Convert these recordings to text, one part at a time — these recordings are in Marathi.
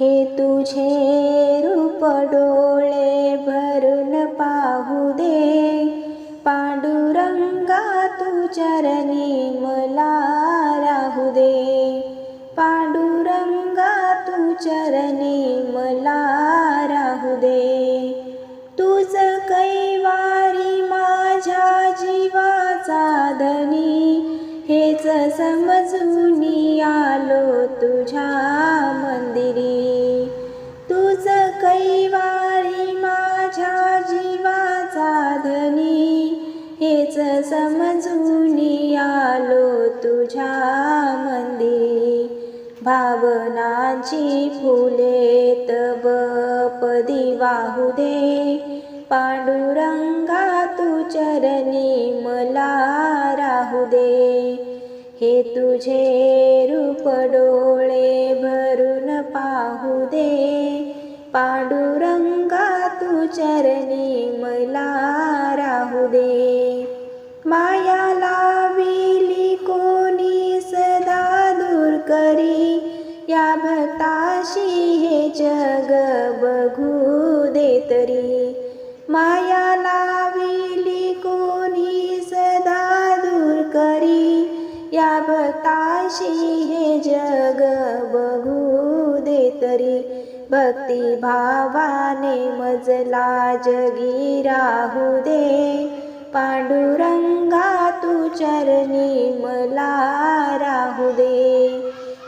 हे तुझे रूप डोळे भरून पाहू दे. पांडुरंगा तू चरणी मला राहू दे. पांडुरंगा तू चरणी मला राहू दे. तूच कैवारी माझ्या जीवाचा धनी हेच समजून आलो तुझ्या मंदी भावनांची फुले तब पदी वाहू दे. पांडुरंगा तू चरणी मला राहू दे. हे तुझे रूप डोळे भरून पाहू दे. पांडुरंगा तू चरणी मला या भक्ताशी हे जग बघू दे तरी. माया लाविली कोणी सदा दूर करी. या भक्ताशी हे जग बघू दे तरी. भक्ती भावाने मजला जगी राहू दे. पांडुरंगा तू चरणी मला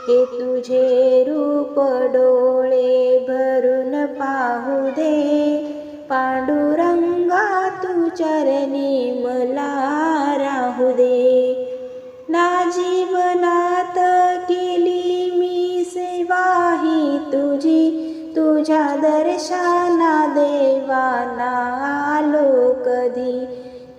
हे तुझे रूप डोळे भरून पाहू दे. पांडुरंगा तू चरणी मला राहू दे. ना जीवनात केली मी सेवा कधी.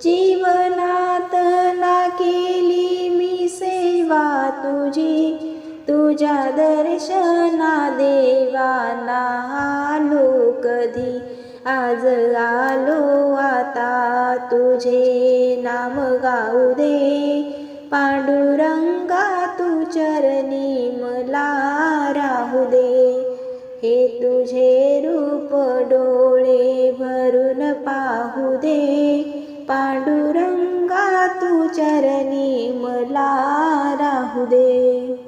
जीवनात ना केली मी सेवा तुझी तुझ्या दर्शना देवाना आलो कधी आज आलो आता तुझे नाम गाऊ दे. पांडुरंगा तू चरणी मला राहू दे. हे तुझे रूप डोळे भरून पाहू दे. पांडुरंगा तू चरणी मला राहू दे.